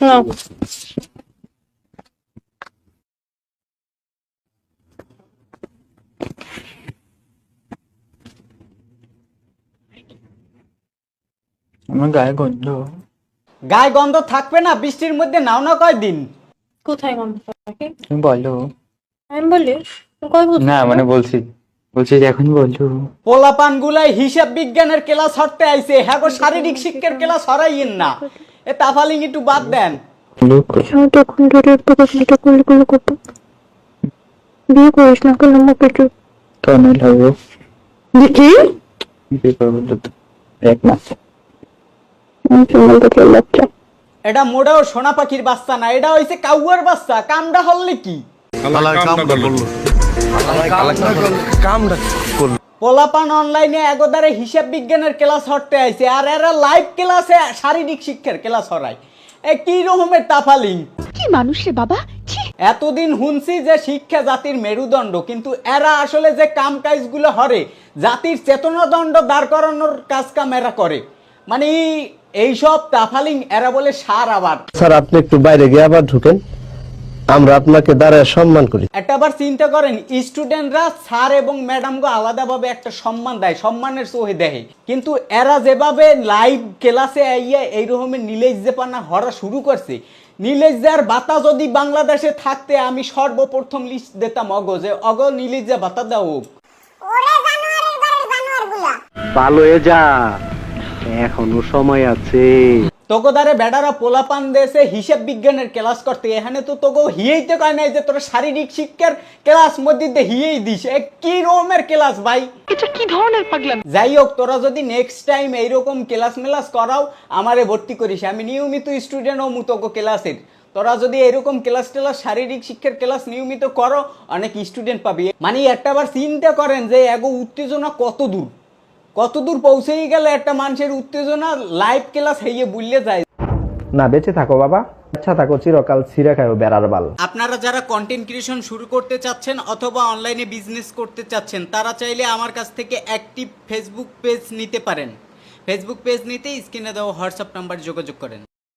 না আমার গায়ে গন্ধ। গায়ে গন্ধ থাকবে না বৃষ্টির মধ্যে নাও না কয়দিন। কোথায় গন্ধ থাকে? তুমি বলো। আমি বলি কয় না মানে বলছি বলছি যে এখন বলো। পোলাপান গুলাই হিসাব বিজ্ঞানের ক্লাস হরতে আইছে হ্যাঁ গো শারীরিক শিক্ষার ক্লাস হরাইয়েন না। এ তাফালিং একটু বাদ দেন। লোক আমি তখন ধরে পড়াশোনাটা করলে করলে করতো? বিয়ে করিস না কেন মুখে একটু কেন লাগবো। দেখি পেপার বলল এক মাস। আমি লজ্জা এটা মোড়াও সোনা পাখির বাচ্চা না এটা হইছে কাউয়ার বাচ্চা কামড়া হলে কি? পোলাপান অনলাইনে এগোদারে হিসাব বিজ্ঞানের ক্লাস হরতে আইছে আর এরা লাইভ ক্লাসে শারীরিক শিক্ষার ক্লাস হরায়। এ কি রকমের তাফালিং? কি মানুষ রে বাবা? ছি। এতদিন শুনছি যে শিক্ষা জাতির মেরুদণ্ড কিন্তু এরা আসলে যে কাম কাজগুলো হরে জাতির চেতনাদণ্ড দাঁড় করানোর কাজ কাম এরা করে। মানে এইসব তাফালিং এরা বলে সার আবার স্যার আপনি একটু বাইরে গিয়ে আবার ঢুকেন। আমরা আপনাকে দাঁড়ায় সম্মান করি। একটা বার চিন্তা করেন স্টুডেন্টরা স্যার এবং ম্যাডামকে আলাদাভাবে একটা সম্মান দেয় সম্মানের চোহে দেয় কিন্তু এরা যেভাবে লাইভ ক্লাসে আইয়া এই রকমের নীলেজ জেপানা হরা শুরু করছে নীলেজার বাতা যদি বাংলাদেশে থাকতে আমি সর্বপ্রথম লিস্ট দিতাম অগ যে অগ নীলেজা বাতা দাও। ভালো হয়ে যা এখনও সময় আছে। তোকোদারে বেডারা পোলাপান দেশে হিসাব বিজ্ঞানের ক্লাস করতে এখানে তো তোকে হিয়েইতে কয় নাই যে তোরা শারীরিক শিক্ষার ক্লাস মধ্যে হিয়েই দিস। এ কি রকমের ক্লাস ভাই? এটা কি ধরনের পাগলাম? যাই হোক তোরা যদি নেক্সট টাইম এইরকম ক্লাস মেলাস করাও আমারে ভর্তি করিস। আমি নিয়মিত স্টুডেন্ট ও মুতক ক্লাসের। তোরা যদি এরকম ক্লাস টেলাস শারীরিক শিক্ষার ক্লাস নিয়মিত করো অনেক স্টুডেন্ট পাবি। মানে একটা বার চিন্তা করেন যে এগো উত্তেজনা কত দূর? কত দূর পৌঁছেই গেলে একটা মানুষের উত্তেজনা লাইভ ক্লাস হইয়ে বুললে যায়। না বেঁচে থাকো বাবা। আচ্ছা থাকো চিরকাল ছিঁড়ে খাও বেড়ার বাল। আপনারা যারা কন্টেন্ট ক্রিয়েশন শুরু করতে চাচ্ছেন অথবা অনলাইনে বিজনেস করতে চাচ্ছেন তারা চাইলে আমার কাছ থেকে অ্যাক্টিভ ফেসবুক পেজ নিতে পারেন। ফেসবুক পেজ নিতে স্ক্রিনে দেওয়া হোয়াটসঅ্যাপ নাম্বার যোগাযোগ করেন।